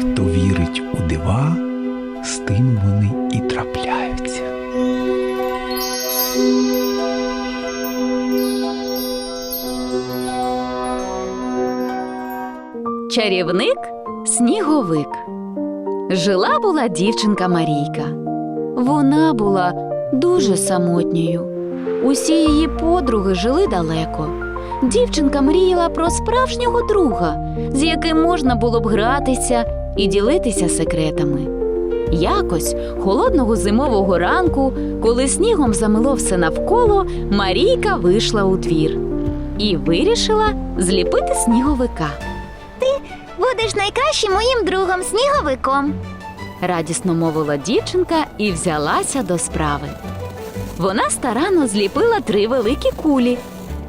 Хто вірить у дива, з тим вони і трапляються. Чарівник сніговик. Жила була дівчинка Марійка. Вона була дуже самотньою. Усі її подруги жили далеко. Дівчинка мріяла про справжнього друга, з яким можна було б гратися і ділитися секретами. Якось холодного зимового ранку, коли снігом замило все навколо, Марійка вийшла у двір і вирішила зліпити сніговика. Ти Будеш найкращим моїм другом сніговиком. радісно мовила дівчинка і взялася до справи. Вона старанно зліпила три великі кулі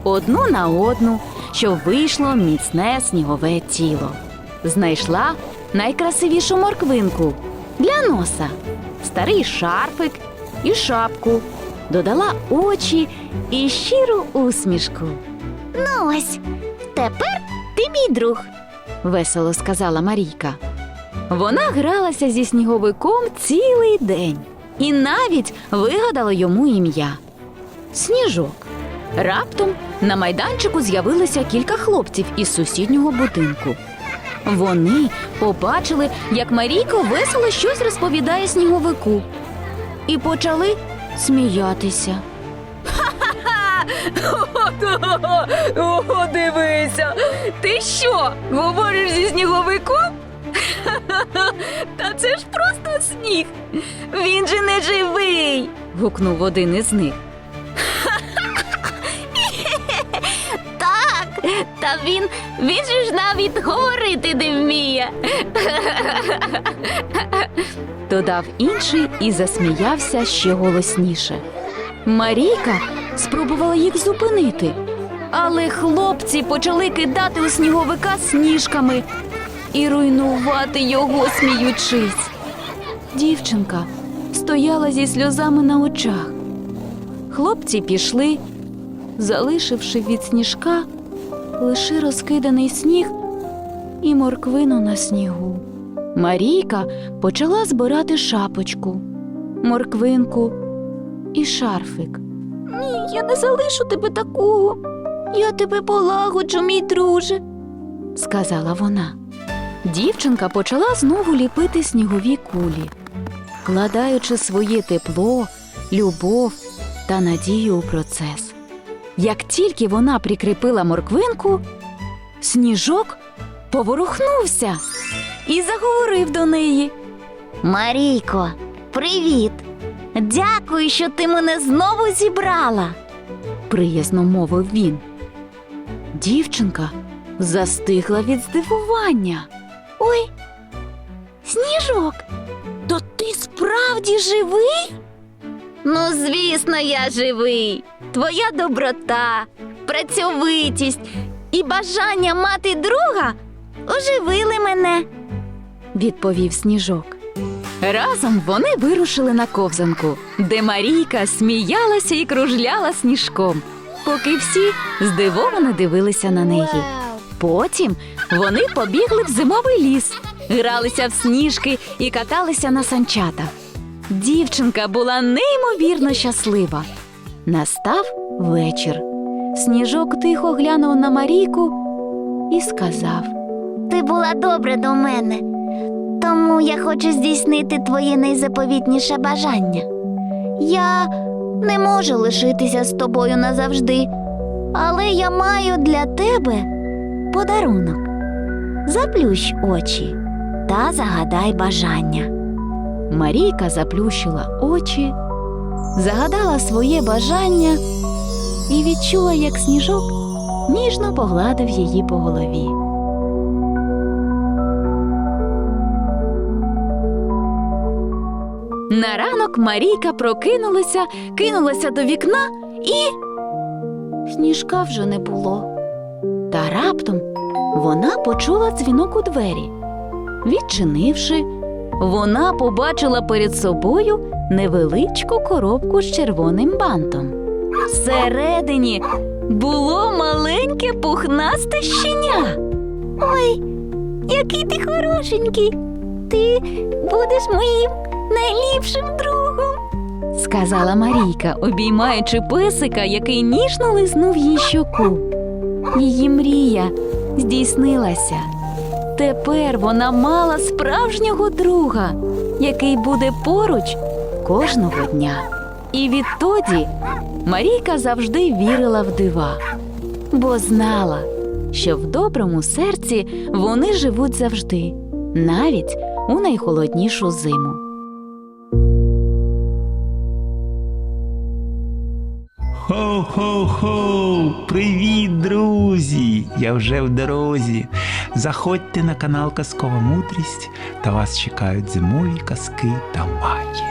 одну на одну, щоб вийшло міцне снігове тіло. Знайшла найкрасивішу морквинку для носа, старий шарфик і шапку, додала очі і щиру усмішку. Ну ось, тепер ти мій друг. весело сказала Марійка. Вона гралася зі сніговиком цілий день і навіть вигадала йому ім'я Сніжок. Раптом на майданчику з'явилося кілька хлопців із сусіднього будинку. Вони побачили, як Марійка весело щось розповідає сніговику, і почали сміятися. О, дивися! Ти що? Говориш зі сніговиком? Та це ж просто сніг. Він же не живий. гукнув один із них. Так, та він, він же ж навіть говорити не вміє. Додав інший і засміявся ще голосніше. Марійка спробувала їх зупинити, але хлопці почали кидати у сніговика сніжками і руйнувати його, сміючись. Дівчинка стояла зі сльозами на очах. Хлопці пішли, залишивши від сніжка лише розкиданий сніг і морквину на снігу. Марійка почала збирати шапочку, морквинку і шарфик. Ні, я не залишу тебе такого. Я тебе полагоджу, мій друже. сказала вона. Дівчинка почала знову ліпити снігові кулі, вкладаючи своє тепло, любов та надію у процес. Як тільки вона прикріпила морквинку, сніжок поворухнувся і заговорив до неї. Марійко, привіт. Дякую, що ти мене знову зібрала. приязно мовив він. Дівчинка застигла від здивування. Ой, сніжок, то ти справді живий? Ну, звісно, я живий. Твоя доброта, працьовитість і бажання мати друга оживили мене. відповів сніжок. Разом вони вирушили на ковзанку, де Марійка сміялася і кружляла сніжком, поки всі здивовано дивилися на неї. Потім вони побігли в зимовий ліс, гралися в сніжки і каталися на санчатах. Дівчинка була неймовірно щаслива. Настав вечір. Сніжок тихо глянув на Марійку і сказав. Ти була добра до мене, тому я хочу здійснити твоє найзаповітніше бажання. Я не можу лишитися з тобою назавжди, але я маю для тебе подарунок. Заплющ очі та загадай бажання. Марійка заплющила очі, загадала своє бажання і відчула, як сніжок ніжно погладив її по голові. На ранок Марійка прокинулася, кинулася до вікна і сніжка вже не було. Та раптом вона почула дзвінок у двері. Відчинивши, вона побачила перед собою невеличку коробку з червоним бантом. Всередині було маленьке пухнасте щеня. Ой, який ти хорошенький. ти будеш моїм найліпшим другом. сказала Марійка, обіймаючи песика, який ніжно лизнув їй щоку. Її мрія здійснилася. Тепер вона мала справжнього друга, який буде поруч кожного дня. І відтоді Марійка завжди вірила в дива, бо знала, що в доброму серці вони живуть завжди, навіть у найхолоднішу зиму. Хо-хо-хо! Привіт, друзі! Я вже в дорозі. Заходьте на канал Казкова Мудрість та вас чекають зимові казки та магія.